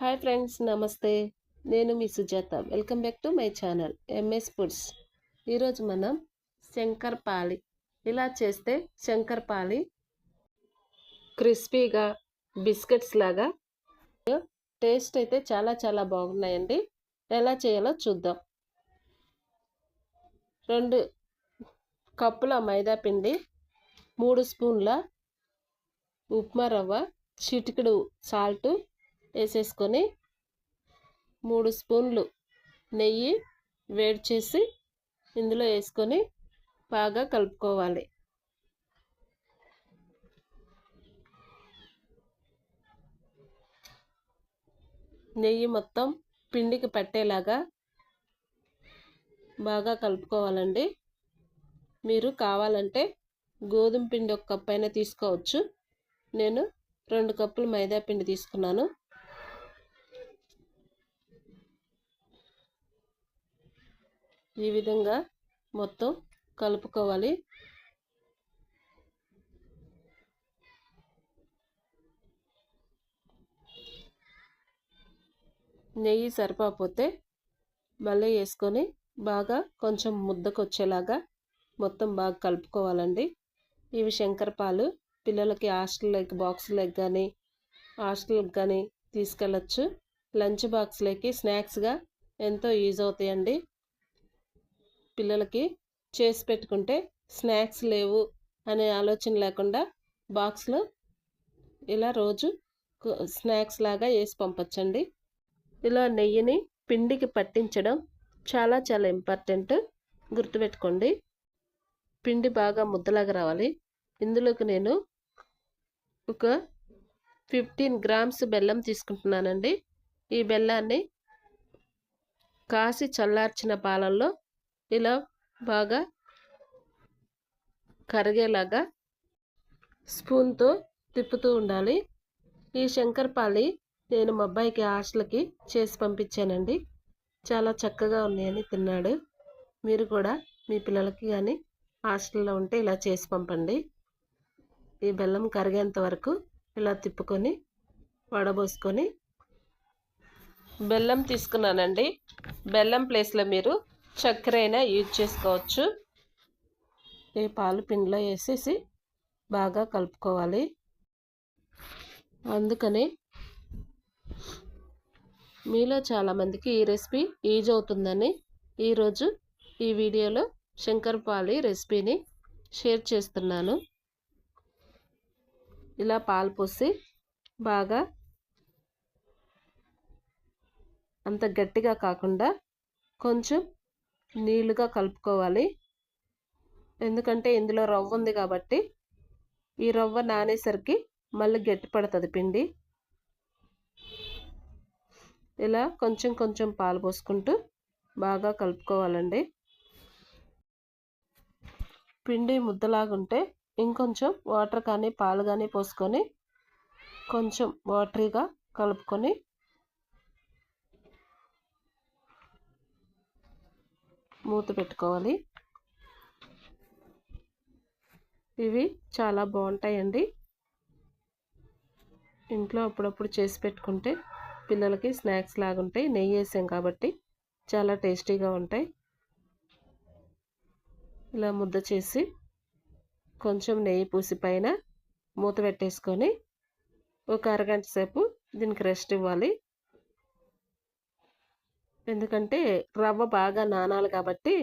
Hi friends నమస్తే. నేను మీ Sujatha. Welcome back to my channel MS foods. ఈరోజు మనం శంకర్పాలి ఇలా చేస్తే శంకర్పాలి క్రిస్పీగా బిస్కెట్స్ లాగా టేస్ట్ అయితే చాలా చాలా బాగున్నాయండి. ఎలా చేయాలో చూద్దాం. రెండు కప్పుల మైదా పిండి మూడు స్పూన్ల ఉప్మా రవ్వ చిటికెడు సాల్ట్ వేసేసుకొని మూడు స్పూన్లు నెయ్యి వేడి చేసి ఇందులో వేసుకొని బాగా కలుపుకోవాలి. నెయ్యి మొత్తం పిండికి పట్టేలాగా బాగా కలుపుకోవాలండి. మీరు కావాలంటే గోధుమ పిండి ఒక కప్పు అయినా తీసుకోవచ్చు. నేను రెండు కప్పులు మైదా పిండి తీసుకున్నాను. ఈ విధంగా మొత్తం కలుపుకోవాలి. నెయ్యి సరిపోతే మళ్ళీ వేసుకొని బాగా కొంచెం ముద్దకు వచ్చేలాగా మొత్తం బాగా కలుపుకోవాలండి. ఇవి శంకరపాలు పిల్లలకి హాస్టల్లోకి బాక్స్లోకి కానీ హాస్టల్కి కానీ తీసుకెళ్ళచ్చు. లంచ్ బాక్స్లోకి స్నాక్స్గా ఎంతో యూజ్ అవుతాయండి. పిల్లలకి చేసి పెట్టుకుంటే స్నాక్స్ లేవు అనే ఆలోచన లేకుండా బాక్స్లో ఇలా రోజు స్నాక్స్ లాగా వేసి పంపచ్చండి. ఇలా నెయ్యిని పిండికి పట్టించడం చాలా చాలా ఇంపార్టెంట్. గుర్తుపెట్టుకోండి. పిండి బాగా ముద్దలాగా రావాలి. ఇందులోకి నేను ఒక ఫిఫ్టీన్ గ్రామ్స్ బెల్లం తీసుకుంటున్నానండి. ఈ బెల్లాన్ని కాసి చల్లార్చిన పాలల్లో ఇలా బాగా కరిగేలాగా స్పూన్తో తిప్పుతూ ఉండాలి. ఈ శంకర్పాలి నేను మా అబ్బాయికి హాస్టల్కి చేసి పంపించానండి. చాలా చక్కగా ఉన్నాయని తిన్నాడు. మీరు కూడా మీ పిల్లలకి కానీ హాస్టల్లో ఉంటే ఇలా చేసి పంపండి. ఈ బెల్లం కరిగేంత వరకు ఇలా తిప్పుకొని వడబోసుకొని బెల్లం తీసుకున్నానండి. బెల్లం ప్లేస్లో మీరు చక్కెర అయినా యూజ్ చేసుకోవచ్చు. ఈ పాలు పిండిలో వేసేసి బాగా కలుపుకోవాలి. అందుకని మీలో చాలామందికి ఈ రెసిపీ ఈజ్ అవుతుందని ఈరోజు ఈ వీడియోలో శంకరపాలి రెసిపీని షేర్ చేస్తున్నాను. ఇలా పాలు పోసి బాగా అంత గట్టిగా కాకుండా కొంచెం నీళ్ళుగా కలుపుకోవాలి. ఎందుకంటే ఇందులో రవ్వ ఉంది కాబట్టి ఈ రవ్వ నానేసరికి మళ్ళీ గట్టి పడుతుంది పిండి. ఇలా కొంచెం కొంచెం పాలు పోసుకుంటూ బాగా కలుపుకోవాలండి. పిండి ముద్దలాగుంటే ఇంకొంచెం వాటర్ కానీ పాలు కానీ పోసుకొని కొంచెం వాటరీగా కలుపుకొని మూత పెట్టుకోవాలి. ఇవి చాలా బాగుంటాయండి. ఇంట్లో అప్పుడప్పుడు చేసి పెట్టుకుంటే పిల్లలకి స్నాక్స్ లాగా ఉంటాయి నెయ్యి వేసాం కాబట్టి చాలా టేస్టీగా ఉంటాయి. ఇలా ముద్ద చేసి కొంచెం నెయ్యి పూసి పైన మూత పెట్టేసుకొని ఒక అరగంట సేపు దీనికి రెస్ట్ ఇవ్వాలి. ఎందుకంటే రవ్వ బాగా నానాలి కాబట్టి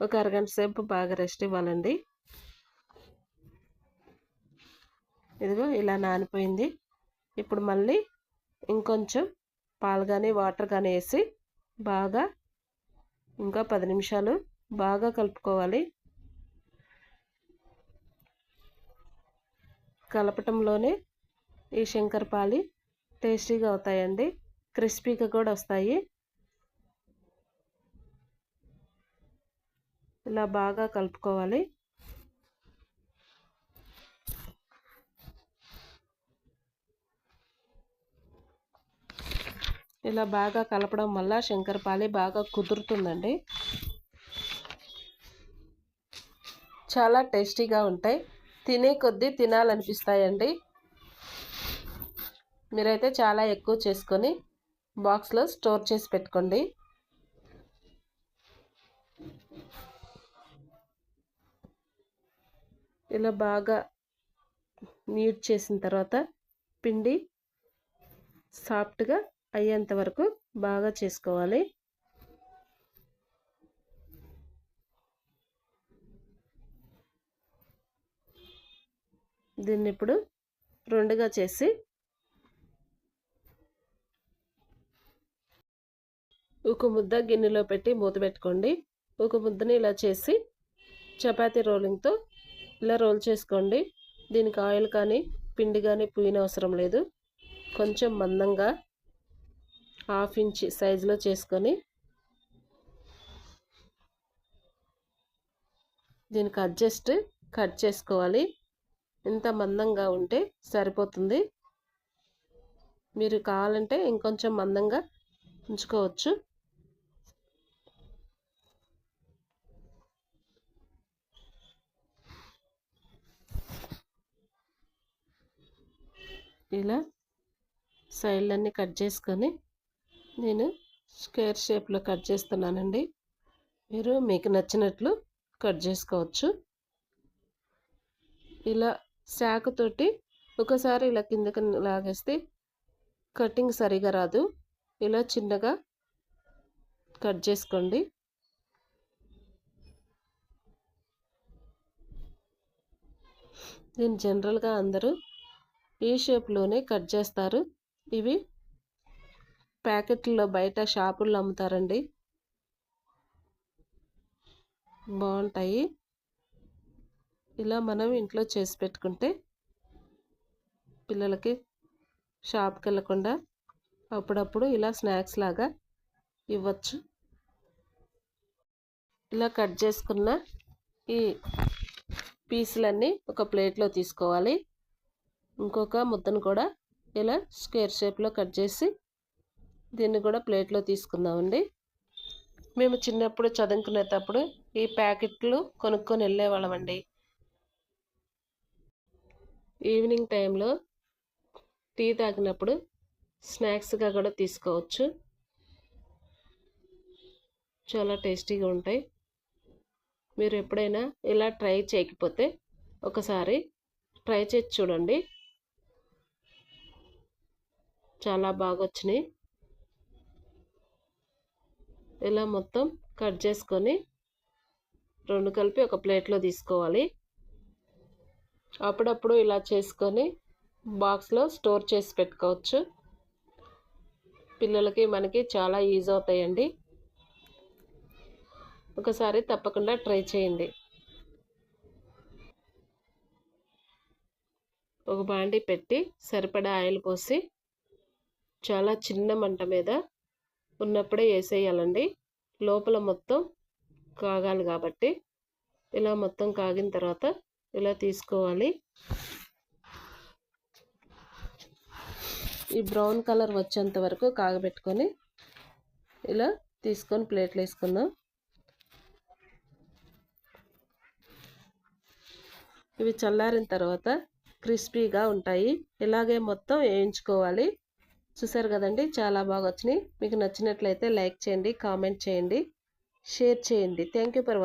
ఒక అరగంట సేపు బాగా రెస్ట్ ఇవ్వాలండి. ఇదిగో ఇలా నానిపోయింది. ఇప్పుడు మళ్ళీ ఇంకొంచెం పాలు కానీ వాటర్ కానీ వేసి బాగా ఇంకా పది నిమిషాలు బాగా కలుపుకోవాలి. కలపటంలోనే ఈ శంకరపాలి టేస్టీగా అవుతాయండి. క్రిస్పీగా కూడా వస్తాయి. ఇలా బాగా కలుపుకోవాలి. ఇలా బాగా కలపడం వల్ల శంకరపాలి బాగా కుదురుతుందండి. చాలా టేస్టీగా ఉంటాయి. తినే కొద్దీ తినాలనిపిస్తాయండి. మీరైతే చాలా ఎక్కువ చేసుకొని బాక్స్లో స్టోర్ చేసి పెట్టుకోండి. ఇలా బాగా నీట్ చేసిన తర్వాత పిండి సాఫ్ట్గా అయ్యేంత వరకు బాగా చేసుకోవాలి. దీన్ని ఇప్పుడు రెండుగా చేసి ఒక ముద్ద గిన్నెలో పెట్టి మూత పెట్టుకోండి. ఒక ముద్దని ఇలా చేసి చపాతీ రోలింగ్తో ఇలా రోల్ చేసుకోండి. దీనికి ఆయిల్ కానీ పిండి కానీ పుయ్యిన అవసరం లేదు. కొంచెం మందంగా హాఫ్ ఇంచ్ సైజులో చేసుకొని దీనికి అడ్జస్ట్ కట్ చేసుకోవాలి. ఇంత మందంగా ఉంటే సరిపోతుంది. మీరు కావాలంటే ఇంకొంచెం మందంగా ఉంచుకోవచ్చు. ఇలా సైడ్లన్నీ కట్ చేసుకొని నేను స్క్వేర్ షేప్లో కట్ చేస్తున్నానండి. మీరు మీకు నచ్చినట్లు కట్ చేసుకోవచ్చు. ఇలా శాఖతోటి ఒకసారి ఇలా కిందకి లాగేస్తే కటింగ్ సరిగా రాదు. ఇలా చిన్నగా కట్ చేసుకోండి. దీన్ని జనరల్గా అందరూ ఈ షేప్లోనే కట్ చేస్తారు. ఇవి ప్యాకెట్లో బయట షాపుల్లో అమ్ముతారండి. బాగుంటాయి. ఇలా మనం ఇంట్లో చేసి పెట్టుకుంటే పిల్లలకి షాప్కి వెళ్ళకుండా అప్పుడప్పుడు ఇలా స్నాక్స్ లాగా ఇవ్వచ్చు. ఇలా కట్ చేసుకున్న ఈ పీసులన్నీ ఒక ప్లేట్లో తీసుకోవాలి. ఇంకొక ముద్దను కూడా ఇలా స్క్వేర్ షేప్లో కట్ చేసి దీన్ని కూడా ప్లేట్లో తీసుకుందామండి. మేము చిన్నప్పుడు చదువుకునేటప్పుడు ఈ ప్యాకెట్లు కొనుక్కొని వెళ్ళేవాళ్ళమండి. ఈవినింగ్ టైంలో టీ తాగినప్పుడు స్నాక్స్గా కూడా తీసుకోవచ్చు. చాలా టేస్టీగా ఉంటాయి. మీరు ఎప్పుడైనా ఇలా ట్రై చేయకపోతే ఒకసారి ట్రై చేసి చూడండి. చాలా బాగా వచ్చినాయి ఇలా మొత్తం కట్ చేసుకొని రెండు కలిపి ఒక ప్లేట్లో తీసుకోవాలి. అప్పుడప్పుడు ఇలా చేసుకొని బాక్స్లో స్టోర్ చేసి పెట్టుకోవచ్చు. పిల్లలకి మనకి చాలా ఈజీ అవుతాయండి. ఒకసారి తప్పకుండా ట్రై చేయండి. ఒక బాండి పెట్టి సరిపడా ఆయిల్ పోసి చాలా చిన్న మంట మీద ఉన్నప్పుడే వేసేయాలండి. లోపల మొత్తం కాగాలి కాబట్టి ఇలా మొత్తం కాగిన తర్వాత ఇలా తీసుకోవాలి. ఈ బ్రౌన్ కలర్ వచ్చేంత వరకు కాగబెట్టుకొని ఇలా తీసుకొని ప్లేట్లు వేసుకుందాం. ఇవి చల్లారిన తర్వాత క్రిస్పీగా ఉంటాయి. ఇలాగే మొత్తం వేయించుకోవాలి. చూసారు కదండి? చాలా బాగా వచ్చినాయి మీకు నచ్చినట్లయితే లైక్ చేయండి కామెంట్ చేయండి షేర్ చేయండి. Thank you for watching